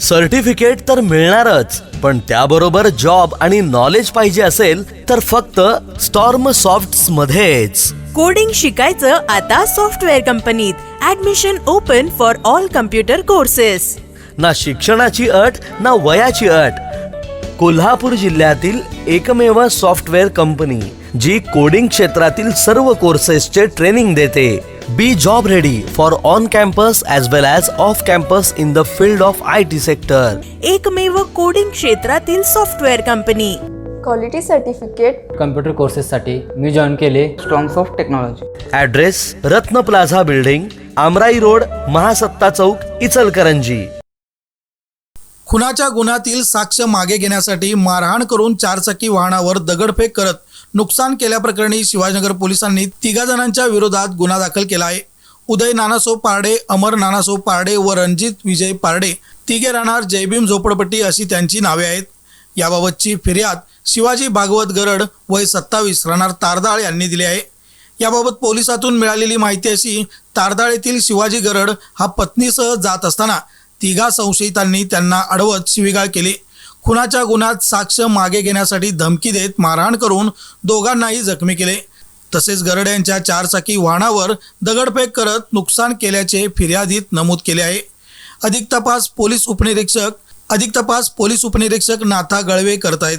Certificate तर मिळणारच पण त्याबरोबर जॉब आणि नॉलेज पाहिजे असेल तर फक्त स्टॉर्म सॉफ्ट मध्येच. कोडिंग शिकायचं आता सॉफ्टवेअर कंपनीत admission open for all computer courses ना शिक्षणाची अट ना वयाची अट. कोल्हापूर जिल्ह्यातील एकमेव सॉफ्टवेअर कंपनी जी कोडिंग क्षेत्रातील सर्व कोर्सेसचे ट्रेनिंग देते. Be job ready for on campus as well as off campus in the field of I T sector एकमेव कोडिंग क्षेत्रातील software company quality certificate computer कोर्सेससाठी मी जॉईन केले. Strongs of Technology address Ratna Plaza building Amrai road Mahasatta Chowk Ichalkaranji खुनाच्या गुन्ह्यातील साक्ष मागे घेण्यासाठी मारहाण करून चारचाकी वाहनावर दगडफेक करत नुकसान केल्याप्रकरणी शिवाजीनगर पोलिसांनी तिघा जणांच्या विरोधात गुन्हा दाखल केला आहे. उदय नानासो पारडे अमर नानासो पारडे व रणजित विजय पारडे तिघे राहणार जयभीम झोपडपट्टी अशी त्यांची नावे आहेत. याबाबतची फिर्याद शिवाजी भागवत गरड वय सत्तावीस राहणार तारदाळ यांनी दिली आहे. याबाबत पोलिसातून मिळालेली माहिती अशी तारदाळ येथील शिवाजी गरड हा पत्नीसह जात असताना तिघा संशयितांनी त्यांना अडवत शिवीगाळ केली. खुनाच्या गुन्ह्यात साक्ष मागे घेण्यासाठी धमकी देत मारहाण करून दोघांनाही जखमी केले. तसेच गरड यांच्या चारचाकी वाहनावर दगडफेक करत नुकसान केल्याचे फिर्यादीत नमूद केले आहे. अधिक तपास पोलीस उपनिरीक्षक अधिक तपास पोलीस उपनिरीक्षक नाथा गळवे करतायत.